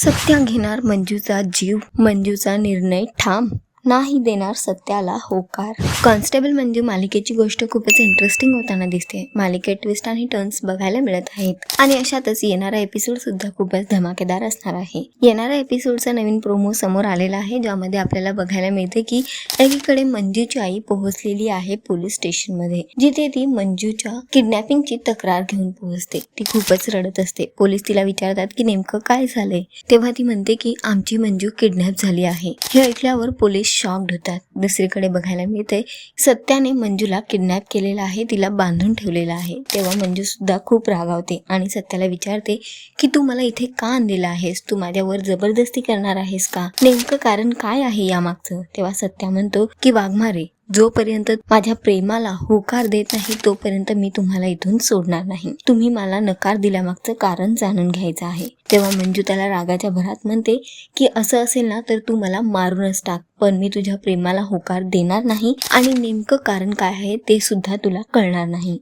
सत्या घेणार मंजूचा जीव. मंजूचा निर्णय ठाम नाही देणार सत्याला होकार. कॉन्स्टेबल मंजू मालिकेची गोष्ट खूपच इंटरेस्टिंग होताना दिसते. मालिकेत ट्विस्ट आणि टर्न्स बघायला मिळत आहेत. आणि अशातच येणारा एपिसोड सुद्धा खूपच धमाकेदार असणार आहे. येणाऱ्या एपिसोडचा नवीन प्रोमो समोर आलेला आहे ज्यामध्ये आपल्याला बघायला मिळते की एकीकडे मंजूची आई पोहोचलेली आहे पोलीस स्टेशनमध्ये जिथे ती मंजूच्या किडनॅपिंगची तक्रार घेऊन पोहोचते. ती खूपच रडत असते. पोलीस तिला विचारतात की नेमकं काय झालंय? तेव्हा ती म्हणते की आमची मंजू किडनॅप झाली आहे. हे ऐकल्यावर पोलीस शॉक्ड होतात. दुसरीकडे बघायला मिळते सत्याने मंजूला किडनॅप केलेला आहे तिला बांधून ठेवलेला आहे. तेव्हा मंजूसुद्धा खूप रागावते आणि सत्याला विचारते की तू मला इथे का आणलेला आहेस? तू माझ्यावर जबरदस्ती करणार आहेस का? नेमकं कारण काय आहे यामागचं? तेव्हा सत्या म्हणतो की वाघमारे जोपर्यंत माझ्या प्रेमाला होकार देत नाही तोपर्यंत मी तुम्हाला इथून सोडणार नाही. तुम्ही मला नकार दिल्यामागचं कारण जाणून घ्यायचं आहे. तेव्हा मंजू त्याला रागाच्या भरात म्हणते की असं असेल ना तर तू मला मारूनच टाक. पण मी तुझ्या प्रेमाला होकार देणार नाही आणि नेमकं कारण काय आहे ते सुद्धा तुला कळणार नाही.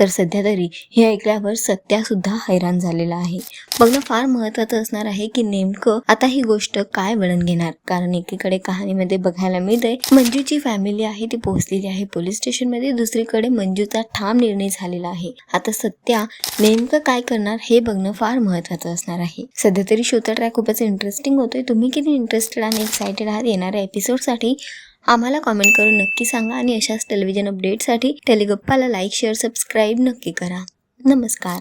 तर सध्या तरी हे ऐकल्यावर सत्या सुद्धा हैराण झालेला आहे. बघणं फार महत्वाचं असणार आहे की नेमकं आता ही गोष्ट काय वळण घेणार? कारण एकीकडे कहाणीमध्ये बघायला मिळतंय मंजूची फॅमिली आहे ती पोहोचलेली आहे पोलीस स्टेशनमध्ये दुसरीकडे मंजूचा ठाम निर्णय झालेला आहे. आता सत्या नेमकं काय करणार हे बघणं फार महत्वाचं असणार आहे. आहे. सध्या तरी शोचा ट्रॅक खूपच इंटरेस्टिंग होतोय. तुम्ही किती इंटरेस्टेड आणि एक्सायटेड आहात येणाऱ्या एपिसोडसाठी आम्हाला कॉमेंट करून नक्की सांगा आणि अशाच टेलिव्हिजन अपडेटसाठी टेलिगप्पाला लाईक शेअर सबस्क्राईब नक्की करा. नमस्कार.